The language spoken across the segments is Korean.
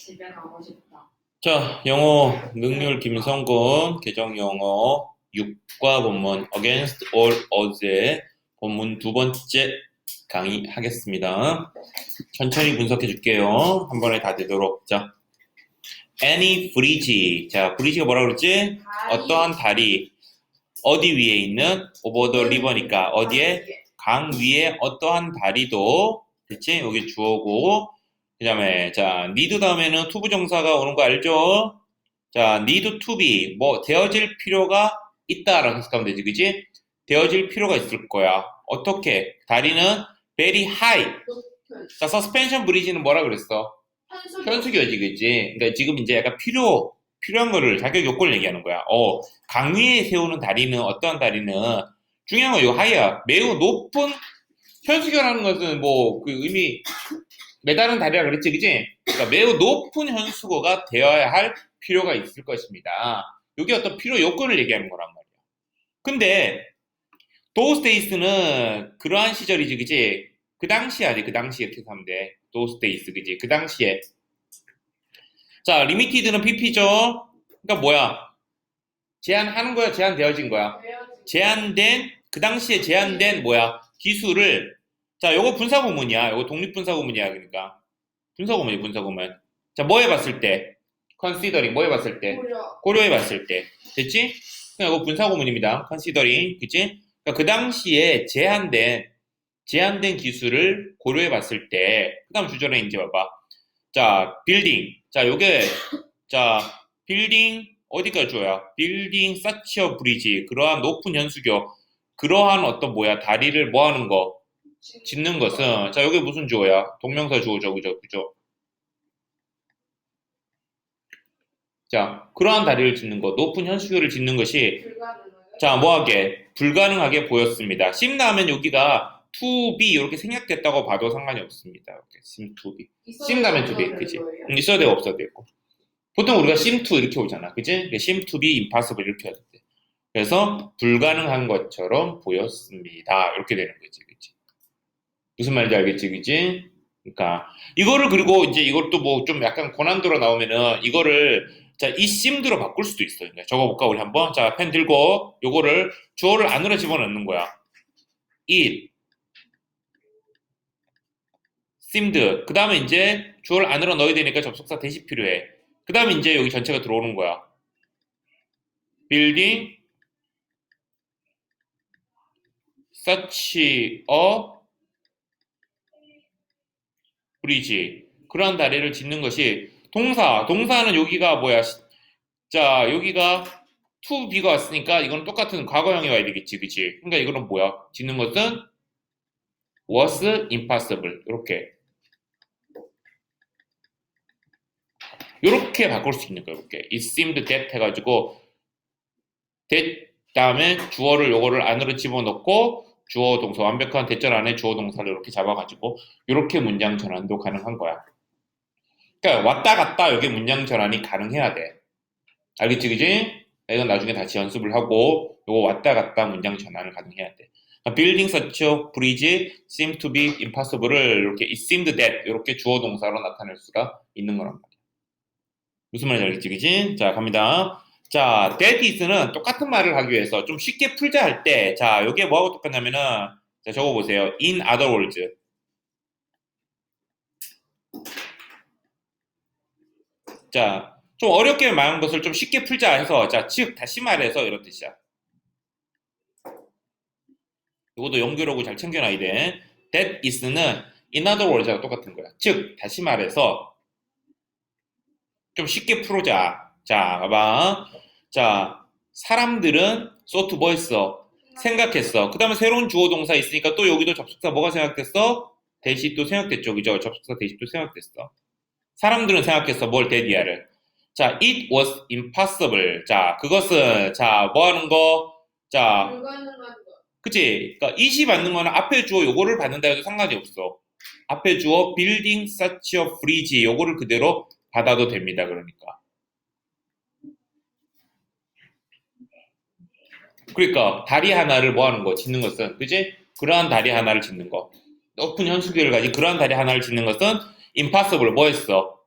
집에 가고 싶다. 자, 영어 능률 김성근 개정 영어 6과 본문 Against All Odds의 본문 두 번째 강의 하겠습니다. 천천히 분석해 줄게요. 한 번에 다 되도록. 자, any bridge. 자, bridge가 뭐라 그랬지? 어떠한 다리. 어디 위에 있는 over the river니까 어디에? 강 위에 어떠한 다리도 그치? 여기 주어고 그 다음에 자 need 다음에는 to 부정사가 오는 거 알죠? 자 need to be 뭐 되어질 필요가 있다라고 해석하면 되지 그지? 되어질 필요가 있을 거야 어떻게? 다리는 very high 자 suspension bridge는 뭐라 그랬어? 현수교지 그지? 그러니까 지금 이제 약간 필요 필요한 거를 자격 요건을 얘기하는 거야 어 강 위에 세우는 다리는 어떠한 다리는 중요한 건요 하이야 매우 높은 현수교라는 것은 뭐 그 의미 매다른 다리라 그랬지, 그지? 그러니까 매우 높은 현수고가 되어야 할 필요가 있을 것입니다. 이게 어떤 필요 요건을 얘기하는 거란 말이야. 근데 도스테이스는 그러한 시절이지, 그지? 그 아니, 그 당시에 이렇게 하면 돼. 도스테이스, 그지? 그 당시에. 자, 리미티드는 PP죠? 그러니까 뭐야? 제한하는 거야, 제한되어진 거야? 제한된, 그 당시에 제한된 뭐야? 기술을 자, 요거 분사구문이야. 요거 독립분사구문이야. 그러니까. 분사구문이 분사구문. 자, 뭐 해봤을 때? considering, 뭐 해봤을 때? 고려 해봤을 때. 됐지? 그냥 이거 분사구문입니다. considering. 그치? 그러니까 그 당시에 제한된, 제한된 기술을 고려해봤을 때, 그 다음 주절에 이제 봐봐. 자, 빌딩. 자, 요게, 자, 빌딩, 어디까지 줘야? 빌딩, 사치어 브리지. 그러한 높은 현수교. 그러한 어떤 뭐야, 다리를 뭐 하는 거? 짓는 것은 자 여기 무슨 주어야? 동명사 주어죠 그죠 그죠? 자 그러한 다리를 짓는 것 높은 현수교를 짓는 것이 자 뭐하게? 불가능하게 보였습니다. 심 다음엔 여기가 to be 이렇게 생략됐다고 봐도 상관이 없습니다. 이렇게 sim to be. 심 다음엔 to be 그지? 음, 있어야 되고 없어야 되고. 보통 우리가 sim to 이렇게 오잖아 그지? sim to be impossible 이렇게 해야 돼. 그래서 불가능한 것처럼 보였습니다. 이렇게 되는 거지 무슨 말인지 알겠지, 그지? 그러니까 이거를 그리고 이제 이것도 뭐 좀 약간 고난도로 나오면은 이거를 자이 심드로 바꿀 수도 있어. 그러니까 적어볼까 우리 한번 자펜 들고 요거를 주어를 안으로 집어넣는 거야. it seemed 그 다음에 이제 주어를 안으로 넣어야 되니까 접속사 대시 필요해. 그 다음에 이제 여기 전체가 들어오는 거야. building such a 브리지. 그러한 다리를 짓는 것이 동사 동사는 여기가 뭐야? 자 여기가 to be가 왔으니까 이거는 똑같은 과거형이 와야 되겠지 그치? 그러니까 이거는 뭐야? 짓는 것은 was impossible. 이렇게. 이렇게 바꿀 수 있는 거야 이렇게. it seemed that 해가지고 that 다음에 주어를 요거를 안으로 집어넣고 주어 동사 완벽한 대절 안에 주어 동사를 이렇게 잡아가지고 이렇게 문장 전환도 가능한 거야. 그러니까 왔다 갔다 여기 문장 전환이 가능해야 돼. 알겠지, 그지? 이건 나중에 다시 연습을 하고 이거 왔다 갔다 문장 전환을 가능해야 돼. Building such a bridge seemed to be impossible을 이렇게 it seemed that 이렇게 주어 동사로 나타낼 수가 있는 거란 말이야. 무슨 말인지 알겠지, 그지? 자, 갑니다. 자, that is는 똑같은 말을 하기 위해서 좀 쉽게 풀자 할 때, 자, 여기에 뭐하고 똑같냐면은, 자, 적어보세요. in other words. 자, 좀 어렵게 말한 것을 좀 쉽게 풀자 해서, 자, 즉, 다시 말해서 이런 뜻이야. 이것도 연결하고 잘 챙겨놔야 돼. that is는 in other words하고 똑같은 거야. 즉, 다시 말해서, 좀 쉽게 풀어자. 자, 봐봐. 자, 사람들은 소트 뭐 했어? 생각했어. 그 다음에 새로운 주어 동사 있으니까 또 여기도 접속사 뭐가 생각됐어? 대시 또 생각됐죠. 그죠? 접속사 대시 또 생각됐어. 사람들은 생각했어. 뭘 대디아를. 자, it was impossible. 자, 그것은, 자, 뭐 하는 거? 자, 그치? 그니까, it이 받는 거는 앞에 주어 요거를 받는다 해도 상관이 없어. 앞에 주어 building such a bridge 요거를 그대로 받아도 됩니다. 그러니까. 그러니까 다리 하나를 뭐 하는 거 짓는 것은 그지? 그러한 다리 하나를 짓는 거 높은 현수교를 가진 그러한 다리 하나를 짓는 것은 impossible 뭐 했어?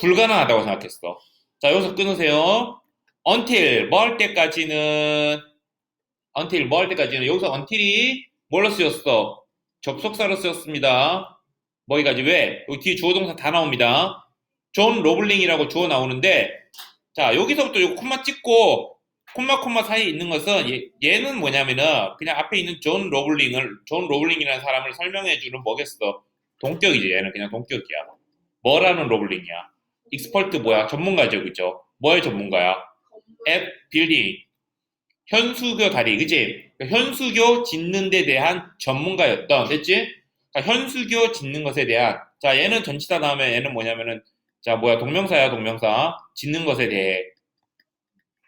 불가능하다고 생각했어. 자, 여기서 끊으세요. until 뭐 할 때까지는 until 뭐 할 때까지는 여기서 until이 뭘로 쓰였어? 접속사로 쓰였습니다. 뭐기까지 왜? 여기 뒤에 주어 동사 다 나옵니다. 존 로블링이라고 주어 나오는데 자, 여기서부터 요 콤마 찍고 콤마 콤마 사이에 있는 것은 얘, 는 뭐냐면은 그냥 앞에 있는 존 로블링을 존 로블링이라는 사람을 설명해 주는 뭐겠어? 동격이지. 얘는 그냥 동격이야. 뭐라는 로블링이야? 익스퍼트 뭐야? 전문가죠, 그죠? 뭐의 전문가야? 앱 빌딩. 현수교 다리, 그지? 그러니까 현수교 짓는 데 대한 전문가였던, 됐지? 그러니까 현수교 짓는 것에 대한, 자, 얘는 전치사 다음에 얘는 뭐냐면은, 자, 뭐야, 동명사야, 동명사. 짓는 것에 대해.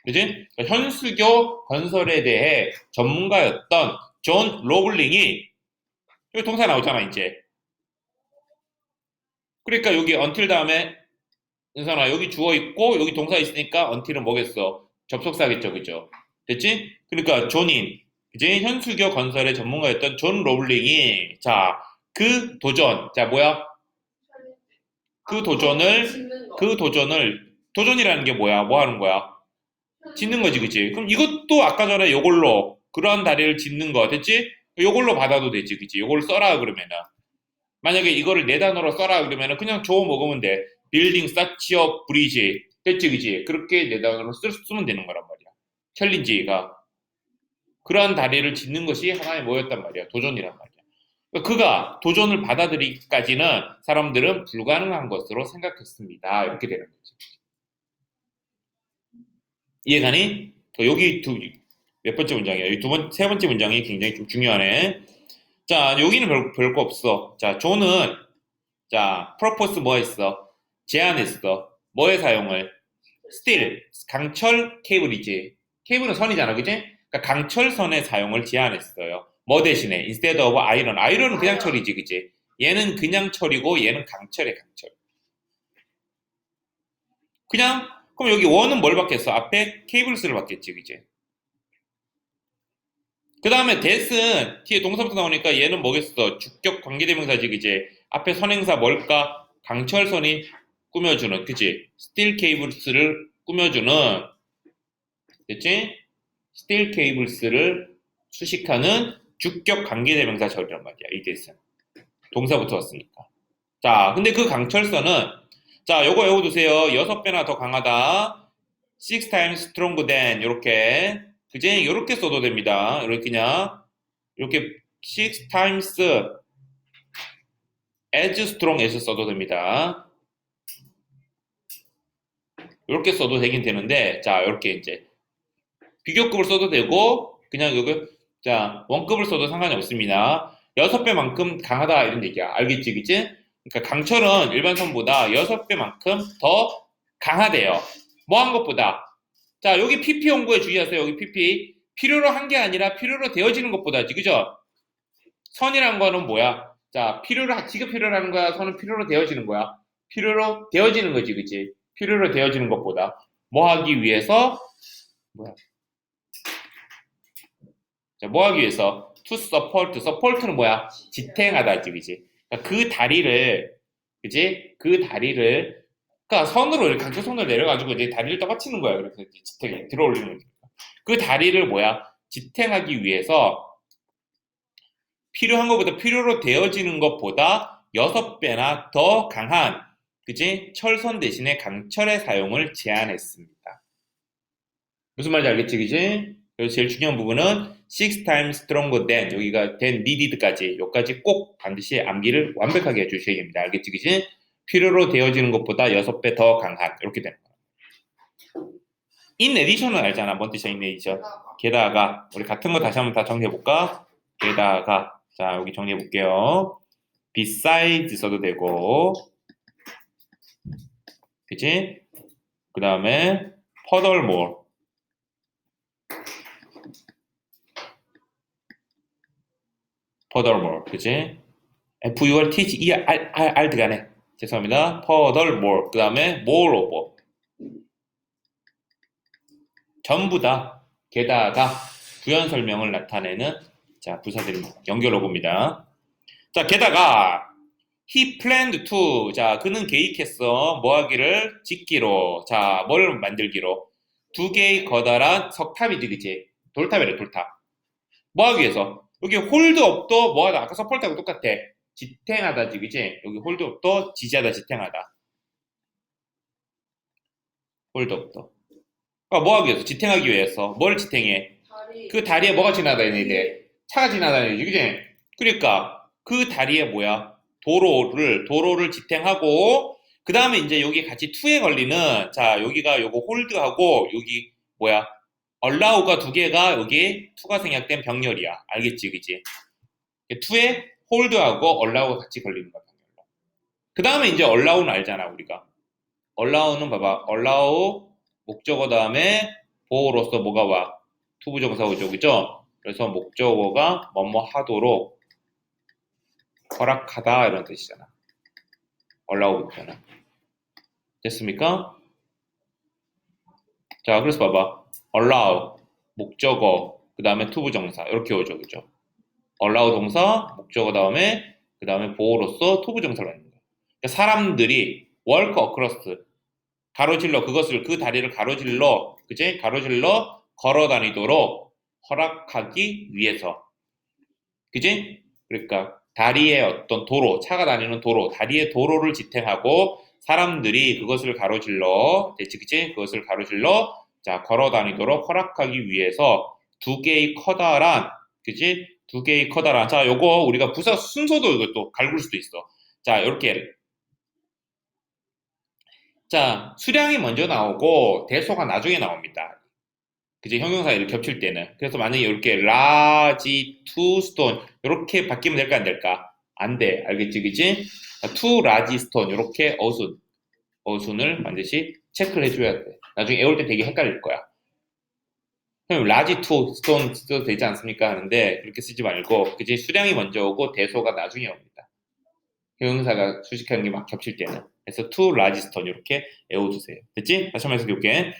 그지? 그러니까 현수교 건설에 대해 전문가였던 존 로블링이, 여기 동사 나오잖아, 이제. 그러니까 여기 until 다음에 은선아 여기 주어 있고 여기 동사 있으니까 until은 뭐겠어? 접속사겠죠, 그죠? 됐지? 그러니까 존인 이제 현수교 건설의 전문가였던 존 로블링이 자 그 도전 자 뭐야? 그 도전을 그 도전을 도전이라는 게 뭐야? 뭐 하는 거야? 짓는 거지, 그치? 그럼 이것도 아까 전에 요걸로 그러한 다리를 짓는 거 됐지? 요걸로 받아도 되지, 그치? 요걸 써라 그러면은 만약에 이거를 네 단어로 써라 그러면은 그냥 줘 먹으면 돼. 빌딩, 사치업, 브리지. 됐지, 그지? 그렇게 네 단어로 쓸, 쓰면 되는 거란 말이야. 챌린지가. 그러한 다리를 짓는 것이 하나의 뭐였단 말이야. 도전이란 말이야. 그러니까 그가 도전을 받아들이기까지는 사람들은 불가능한 것으로 생각했습니다. 이렇게 되는 거지. 이해가니? 여기 두, 몇 번째 문장이야? 여기 두 번, 세 번째 문장이 굉장히 좀 중요하네. 자, 여기는 별, 별거 없어. 자, 존은, 자, 프로포스 뭐 했어? 제안했어. 뭐의 사용을? 스틸, 강철 케이블이지. 케이블은 선이잖아, 그지? 그러니까 강철선의 사용을 제안했어요. 뭐 대신에? instead of iron. 아이론은 그냥 철이지, 그지? 얘는 그냥 철이고 얘는 강철에 강철. 그냥, 그럼 여기 원은 뭘 받겠어? 앞에 케이블스를 받겠지, 그지? 그 다음에 that은 뒤에 동사부터 나오니까 얘는 뭐겠어? 주격 관계대명사지, 그지? 앞에 선행사 뭘까? 강철선이 꾸며주는, 그지? 스틸 케이블스를 꾸며주는, 됐지? 스틸 케이블스를 수식하는 주격 관계대명사 절이란 말이야, 이 that은. 동사부터 왔으니까. 자, 근데 그 강철선은, 자, 요거 외워두세요. 여섯 배나 더 강하다. six times stronger than, 요렇게. 그제 이렇게 써도 됩니다. 이렇게 그냥 이렇게 six times as strong as 써도 됩니다. 이렇게 써도 되긴 되는데 자 이렇게 이제 비교급을 써도 되고 그냥 여기 자 원급을 써도 상관이 없습니다. 여섯 배만큼 강하다 이런 얘기야. 알겠지, 그치? 그러니까 강철은 일반 선보다 여섯 배만큼 더 강하대요. 뭐 한 것보다 자, 여기 PP 연구에 주의하세요. 여기 PP. 필요로 한 게 아니라 필요로 되어지는 것보다지, 그죠? 선이란 거는 뭐야? 자, 필요로, 지금 필요라는 거야? 선은 필요로 되어지는 거야? 필요로 되어지는 거지, 그치? 필요로 되어지는 것보다. 뭐 하기 위해서? 뭐야? 자, 뭐 하기 위해서? to support. support는 뭐야? 지탱하다지, 그치? 그러니까 그 다리를, 그치? 그 다리를 그러니까 선으로 이렇게 강철선을 내려가지고 이제 다리를 떠받치는 거야. 그래서 지탱 들어올리는 거니까. 그 다리를 뭐야? 지탱하기 위해서 필요한 것보다 필요로 되어지는 것보다 여섯 배나 더 강한 그지 철선 대신에 강철의 사용을 제한했습니다. 무슨 말인지 알겠지, 그지? 그래서 제일 중요한 부분은 six times stronger than 여기가 than needed까지 여기까지 꼭 반드시 암기를 완벽하게 해주셔야 됩니다. 알겠지, 그지? 필요로 되어지는 것보다 6배 더 강한 이렇게 되는 거예요. in addition은 알잖아. 뭔 뜻이야 in addition. 게다가 우리 같은 거 다시 한번 다 정리해 볼까? 게다가 자 여기 정리해 볼게요. besides 써도 되고 그치? 그 다음에 furthermore furthermore 그치? F-U-R-T-H-E-R-R 들어가네. 죄송합니다. furthermore 그 다음에 moreover 전부 다 게다가 부연 설명을 나타내는 자 부사들입니다. 연결로 봅니다. 자 게다가 he planned to. 자, 그는 계획했어. 뭐 하기를? 짓기로. 자, 뭘 만들기로? 두 개의 커다란 석탑이지, 그치? 돌탑이래, 돌탑. 뭐 하기 위해서? 여기 홀드업도 뭐 하다? 아까 서폴트하고 똑같아. 지탱하다지, 그치? 여기 홀드업도 지지하다, 지탱하다. 홀드업도. 그러니까 뭐 하기 위해서? 지탱하기 위해서. 뭘 지탱해? 다리. 그 다리에 뭐가 지나다니는데? 차가 지나다니지, 그지? 그러니까 그 다리에 뭐야? 도로를 도로를 지탱하고 그 다음에 이제 여기 같이 투에 걸리는 자 여기가 요거 홀드하고 여기 뭐야? 얼라우가 두 개가 여기 투가 생략된 병렬이야. 알겠지, 그지? 투에 홀드하고 얼라우가 같이 걸리는 거야, 병렬로. 그 다음에 이제 얼라우는 알잖아, 우리가. 얼라우는 봐봐, 얼라우 목적어 다음에 보호로서 뭐가 와? 투부정사 오죠, 그죠? 그래서 목적어가 뭐뭐 하도록 허락하다 이런 뜻이잖아. 얼라우부터는 됐습니까? 자, 그래서 봐봐. Allow 목적어 그 다음에 투부정사 이렇게 오죠, 그죠? allow 동사 목적어 다음에 그 다음에 보호로서 투부정사를 하는 거야. 그러니까 사람들이 work across 가로질러 그것을 그 다리를 가로질러 그제 가로질러 걸어 다니도록 허락하기 위해서 그지? 그러니까 다리의 어떤 도로 차가 다니는 도로 다리의 도로를 지탱하고 사람들이 그것을 가로질러 됐지 그지? 그것을 가로질러 자 걸어 다니도록 허락하기 위해서 두 개의 커다란 그지? 두 개의 커다란. 자 요거 우리가 부사 순서도 이것도 갈굴 수도 있어. 자 이렇게. 자 수량이 먼저 나오고 대소가 나중에 나옵니다. 그지? 형용사 를 겹칠 때는. 그래서 만약에 이렇게 large to stone 이렇게 바뀌면 될까 안 될까? 안 돼. 알겠지? 그지? to large stone 이렇게 어순. 어순을 반드시 체크를 해 줘야 돼 나중에 애올 때 되게 헷갈릴 거야. 그럼 large to stone 써도 되지 않습니까? 하는데 그렇게 쓰지 말고 그지 수량이 먼저 오고 대소가 나중에 옵니다. 형용사가 수식하는 게 막 겹칠 때는. 그래서 to large stone 이렇게 외워주세요. 됐지? 다시 한번 해석해볼게.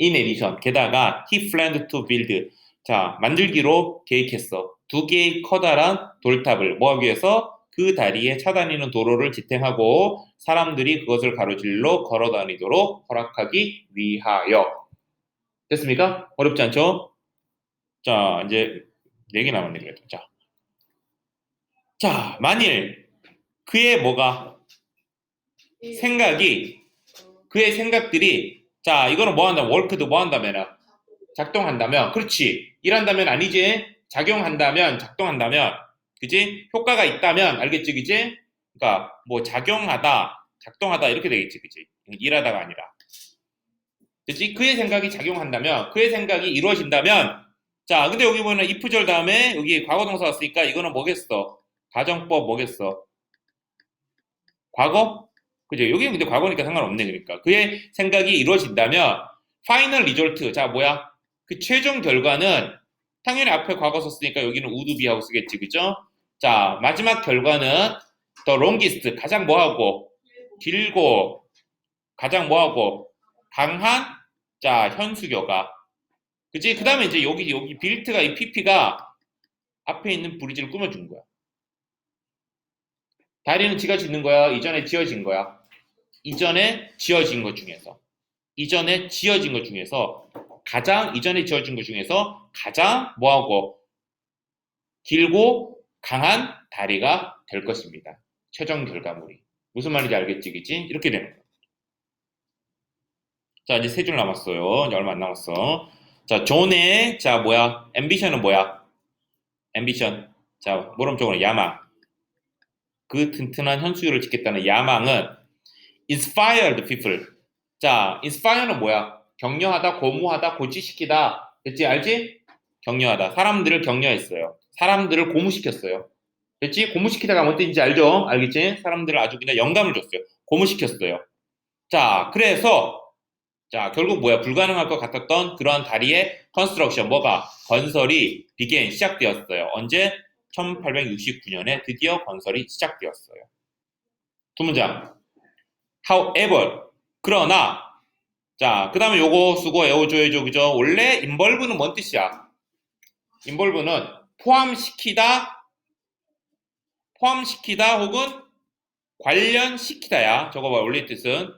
In addition 게다가 he planned to build. 자 만들기로 계획했어. 두 개의 커다란 돌탑을 뭐 하기 위해서 그 다리에 차다니는 도로를 지탱하고 사람들이 그것을 가로질러 걸어 다니도록 허락하기 위하여 됐습니까? 어렵지 않죠? 자 이제 4개 남았네 그래도 자, 자 만일 그의 뭐가 생각이 그의 생각들이 자 이거는 뭐 한다면 월크도 뭐 한다면 작동한다면 그렇지 일한다면 아니지 작용한다면 작동한다면 그지 효과가 있다면 알겠지 그지 그러니까 뭐 작용하다 작동하다 이렇게 되겠지 그지 일하다가 아니라 그지 그의 생각이 작용한다면 그의 생각이 이루어진다면 자 근데 여기 보면 if절 다음에 여기 과거동사 왔으니까 이거는 뭐겠어 가정법 뭐겠어 과거 그죠? 여기 근데 과거니까 상관없네, 그러니까. 그의 생각이 이루어진다면, 파이널 리졸트. 자, 뭐야? 그 최종 결과는, 당연히 앞에 과거 썼으니까 여기는 우드비하고 쓰겠지, 그죠? 자, 마지막 결과는, 더 롱기스트. 가장 뭐하고, 길고, 가장 뭐하고, 강한, 자, 현수교가. 그지? 그 다음에 이제 여기, 여기 빌트가, 이 PP가 앞에 있는 브리지를 꾸며준 거야. 다리는 지가 짓는 거야? 이전에 지어진 거야? 이전에 지어진 것 중에서 이전에 지어진 것 중에서 가장 이전에 지어진 것 중에서 가장 뭐하고 길고 강한 다리가 될 것입니다. 최종 결과물이 무슨 말인지 알겠지, 그지? 이렇게 되는 거야. 자 이제 세 줄 남았어요. 이제 얼마 안 남았어. 자 존의 자 뭐야? 앰비션은 뭐야? 앰비션 자 모름 쪽으로 야망. 그 튼튼한 현수교를 짓겠다는 야망은 inspired people. 자, inspire는 뭐야? 격려하다, 고무하다, 고치시키다. 됐지? 알지? 격려하다. 사람들을 격려했어요. 사람들을 고무시켰어요. 됐지? 고무시키다가 뭔 뜻인지 알죠? 알겠지? 사람들을 아주 그냥 영감을 줬어요. 고무시켰어요. 자, 그래서 자, 결국 뭐야? 불가능할 것 같았던 그러한 다리의 컨스트럭션, 뭐가? 건설이 비겐, 시작되었어요. 언제? 1869년에 드디어 건설이 시작되었어요. 두 문장. however 그러나 자 그 다음에 요거 쓰고 외워줘야죠 그죠 원래 involve는 뭔 뜻이야 involve는 포함시키다 포함시키다 혹은 관련시키다야. 봐, 원래 뜻은.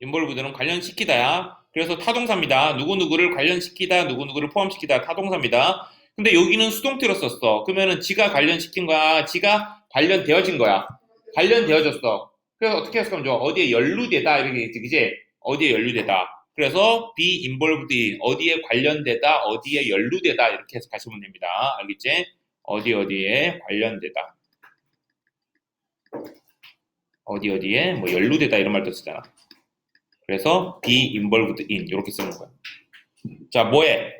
인볼브드는 관련시키다야. 그래서 타동사입니다. 누구누구를 관련시키다, 누구누구를 포함시키다, 타동사입니다. 근데 여기는 수동태로 썼어. 그러면은 지가 관련시킨 거야, 지가 관련되어진 거야. 관련되어졌어. 그래서 어떻게 했으면 좋아? 어디에 연루되다, 이렇게 그지? 어디에 연루되다. 그래서 be involved in, 어디에 관련되다, 어디에 연루되다, 이렇게 해서 가시면 됩니다. 알겠지? 어디 어디에 관련되다. 어디 어디에 뭐 연루되다 이런 말도 쓰잖아. 그래서 be involved in 이렇게 쓰는 거야. 자, 뭐해?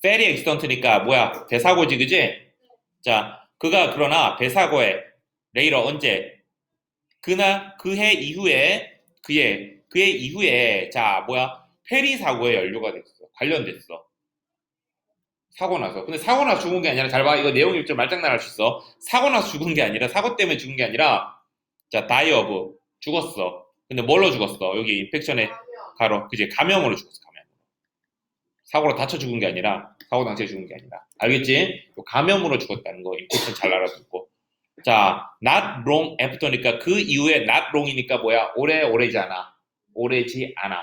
very accident니까 뭐야? 대사고지, 그지? 자, 그가 그러나 대사고에 레이러 언제? 그나 그해 이후에 그의 그의 이후에 자 뭐야 페리 사고에 연루가 됐어. 관련됐어. 사고 나서. 근데 사고 나서 죽은 게 아니라 잘 봐. 이거 내용이 좀 말장난할 수 있어. 사고 나서 죽은 게 아니라 사고 때문에 죽은 게 아니라 자 다이 오브 죽었어. 근데 뭘로 죽었어? 여기 인펙션에 가로. 그지? 감염으로 죽었어 감염 사고로 다쳐 죽은 게 아니라 사고 당시에 죽은 게 아니라. 알겠지? 감염으로 죽었다는 거 인펙션 잘 알아듣고. 자 not long after니까 그 이후에 not long이니까 뭐야? 오래 오래지 않아. 오래지 않아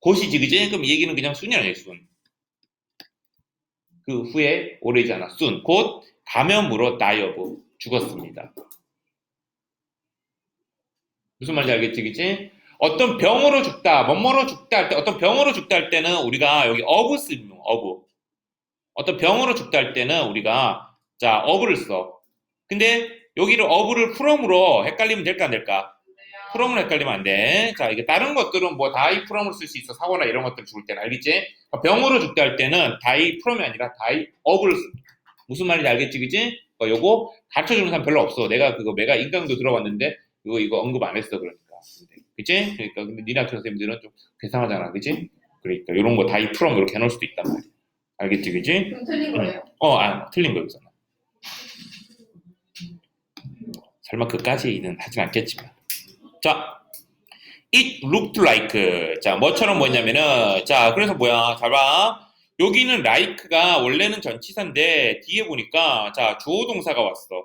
곧이지. 그지 그럼 이 얘기는 그냥 순이 아니에요 순. 그 후에 오래지 않아. 순. 곧 감염으로 of 죽었습니다. 무슨 말인지 알겠지? 그지 어떤 병으로 죽다 뭐뭐로 죽다 할 때 어떤 병으로 죽다 할 때는 우리가 여기 of 쓰는 of 어떤 병으로 죽다 할 때는 우리가 자 of를 써. 근데 여기를 of를 from으로 헷갈리면 될까 안 될까 프롬을 헷갈리면 안 돼. 자, 이게 다른 것들은 뭐 다이 프롬을 쓸 수 있어. 사고나 이런 것들 죽을 때는 알겠지? 병으로 죽다 할 때는 다이 프롬이 아니라 다이 업을. 무슨 말인지 알겠지, 그지? 어, 요거 가르쳐 주는 사람 별로 없어. 내가 그거 내가 인강도 들어봤는데 이거 이거 언급 안 했어 그러니까. 그지? 그러니까 근데 니나 선생님들은 좀 괴상하잖아, 그지? 그러니까 이런 거 다이 프롬 이렇게 해놓을 수도 있단 말이야. 알겠지, 그지? 그럼 틀린 거예요? 어, 아, 틀린 거 여기서는. 설마 그까지는 하진 않겠지만. 자, it looked like. 자, 뭐처럼 뭐냐면은, 자, 그래서 뭐야. 잘 봐. 여기는 like가 원래는 전치사인데, 뒤에 보니까, 자, 주어 동사가 왔어.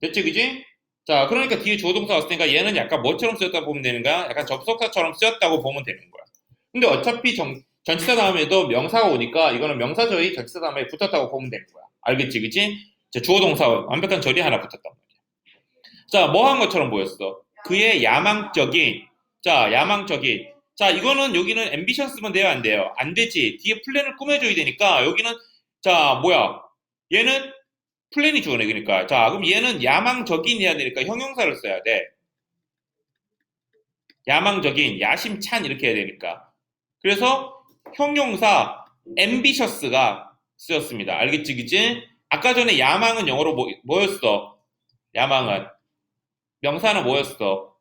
됐지, 그지? 자, 그러니까 뒤에 주어 동사 왔으니까 얘는 약간 뭐처럼 쓰였다고 보면 되는 거야? 약간 접속사처럼 쓰였다고 보면 되는 거야. 근데 어차피 정, 전치사 다음에도 명사가 오니까 이거는 명사절이 전치사 다음에 붙었다고 보면 되는 거야. 알겠지, 그지? 자, 주어 동사 완벽한 절이 하나 붙었단 말이야. 자, 뭐 한 것처럼 보였어? 그의 야망적인, 자, 야망적인. 자, 이거는 여기는 앰비션 쓰면 돼요, 안 돼요? 안 되지. 뒤에 플랜을 꾸며줘야 되니까 여기는, 자, 뭐야. 얘는 플랜이 주어네, 그러니까. 자, 그럼 얘는 야망적인 해야 되니까 형용사를 써야 돼. 야망적인, 야심찬 이렇게 해야 되니까. 그래서 형용사 ambitious가 쓰였습니다. 알겠지, 그지? 아까 전에 야망은 영어로 뭐, 뭐였어? 야망은. 명사는 뭐였어?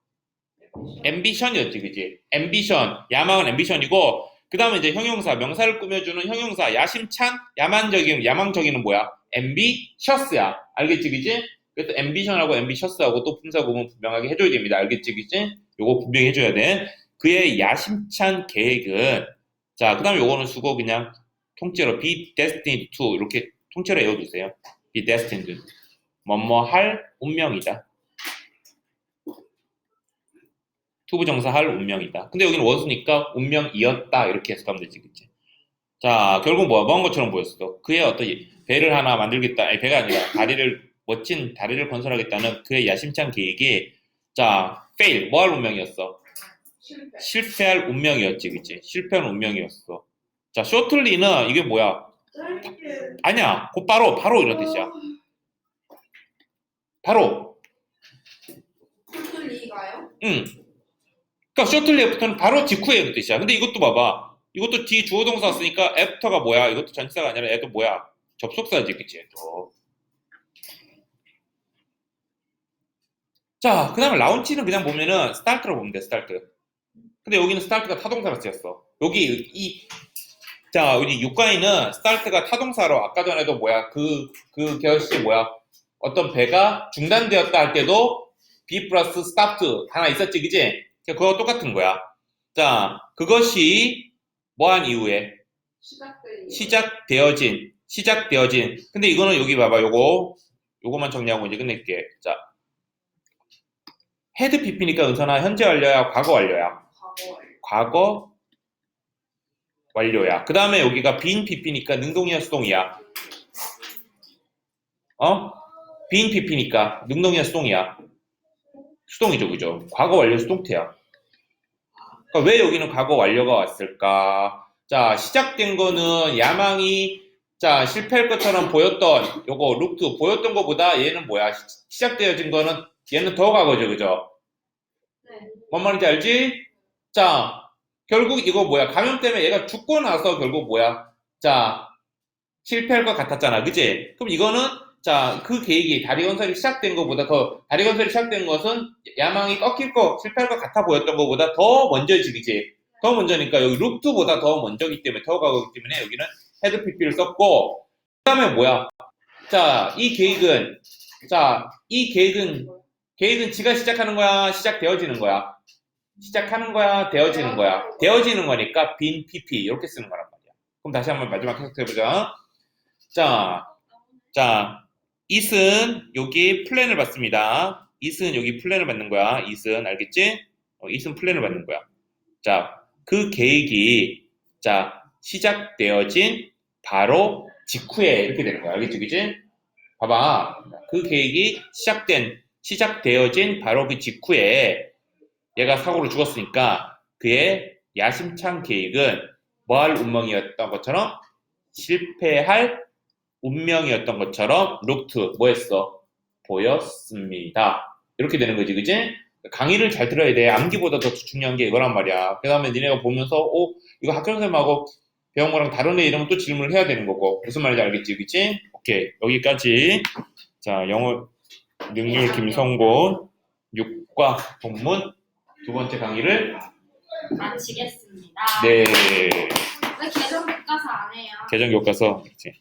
ambition이었지, 그지? ambition, 야망은 ambition이고, 그 다음에 이제 형용사, 명사를 꾸며주는 형용사, 야심찬, 야만적인, 야망적인은 뭐야? ambitious야. 알겠지, 그지? 그래서 ambition하고 ambitious하고 또 품사 구분 분명하게 해줘야 됩니다. 알겠지, 그지? 요거 분명히 해줘야 돼. 그의 야심찬 계획은, 자, 그 다음에 요거는 수고 그냥 통째로 be destined to 이렇게 통째로 외워두세요. be destined. 뭐뭐 할 운명이다. 투부정사 할 운명이다. 근데 여기는 원수니까 운명이었다 이렇게 해석하면 되지, 그치? 자, 결국 뭐야? 뭐한 것처럼 보였어. 그의 어떤 배를 하나 만들겠다. 아니, 배가 아니라 다리를 멋진 다리를 건설하겠다는 그의 야심찬 계획이 자, fail 뭐 할 운명이었어? 실패. 실패할 운명이었지, 그치? 실패할 운명이었어. 자, 쇼틀리는 이게 뭐야? 아니야, 곧바로 바로 이런 뜻이야. 바로, 리가요? 응. 그러니까 쇼틀리 애프터는 바로 직후에 이런 뜻이야. 근데 이것도 봐봐. 이것도 뒤 주어 동사 왔으니까 애프터가 뭐야? 이것도 전치사가 아니라 애도 뭐야? 접속사지, 그치? 또. 자, 그 다음에 라운치는 그냥 보면은 스타트로 보면 돼, 스타트. 근데 여기는 스타트가 타동사로 쓰였어. 여기 이, 자, 여기 육가에는 스타트가 타동사로 아까 전에도 뭐야? 그, 그 결시 뭐야? 어떤 배가 중단되었다 할 때도 be 플러스 stopped 하나 있었지, 그지? 그거 똑같은 거야. 자, 그것이 뭐한 이후에. 시작되어진, 시작되어진. 근데 이거는 여기 봐봐, 요거 요거만 정리하고 이제 끝낼게. 자, 헤드 PP니까 은선아 현재 완료야, 과거 완료야. 과거 완료. 과거 완료야. 그 다음에 여기가 빈 PP니까 능동이야, 수동이야. 어? 빈 PP니까 능동이야, 수동이야. 수동이죠, 그죠? 과거 완료 수동태야. 그러니까 왜 여기는 과거 완료가 왔을까? 자, 시작된 거는 야망이 자 실패할 것처럼 보였던 요거 루트 보였던 거보다 얘는 뭐야? 시- 시작되어진 거는 얘는 더 과거죠, 그죠? 네. 뭔 말인지 알지? 자, 결국 이거 뭐야? 감염 때문에 얘가 죽고 나서 결국 뭐야? 자, 실패할 것 같았잖아. 그지? 그럼 이거는, 자, 그 계획이 다리 건설이 시작된 것보다 더, 다리 건설이 시작된 것은 야망이 꺾일 거, 실패할 것 같아 보였던 것보다 더 먼저지, 그지? 더 먼저니까 여기 루트보다 더 먼저기 때문에, 더 가기 때문에 여기는 헤드 PP를 썼고, 그 다음에 뭐야? 자, 이 계획은, 자, 이 계획은, 계획은 지가 시작하는 거야? 시작되어지는 거야? 시작하는 거야, 되어지는 거야. 되어지는 거니까 빈 PP 이렇게 쓰는 거란 말이야. 그럼 다시 한번 마지막 해석해 보자. 자, 자, 이은 여기 플랜을 받습니다. 이은 여기 플랜을 받는 거야. 이은 알겠지? 어, 이은 플랜을 받는 거야. 자, 그 계획이 자 시작되어진 바로 직후에 이렇게 되는 거야. 알겠지, 그지? 봐봐, 그 계획이 시작된 시작되어진 바로 그 직후에 얘가 사고로 죽었으니까 그의 야심찬 계획은 뭐 할 운명이었던 것처럼 실패할 운명이었던 것처럼 루트 뭐였어? 보였습니다. 이렇게 되는 거지, 그지? 강의를 잘 들어야 돼. 암기보다 더 중요한 게 이거란 말이야. 그 다음에 니네가 보면서, 오, 이거 학교 선생님하고 배운 거랑 다른 애 이러면 또 질문을 해야 되는 거고. 무슨 말인지 알겠지, 그지? 오케이. 여기까지. 자, 영어 능률 김성곤 6과 본문 두 번째 강의를 마치겠습니다. 네왜 계정 교과서 안 해요? 개정 교과서 그렇지.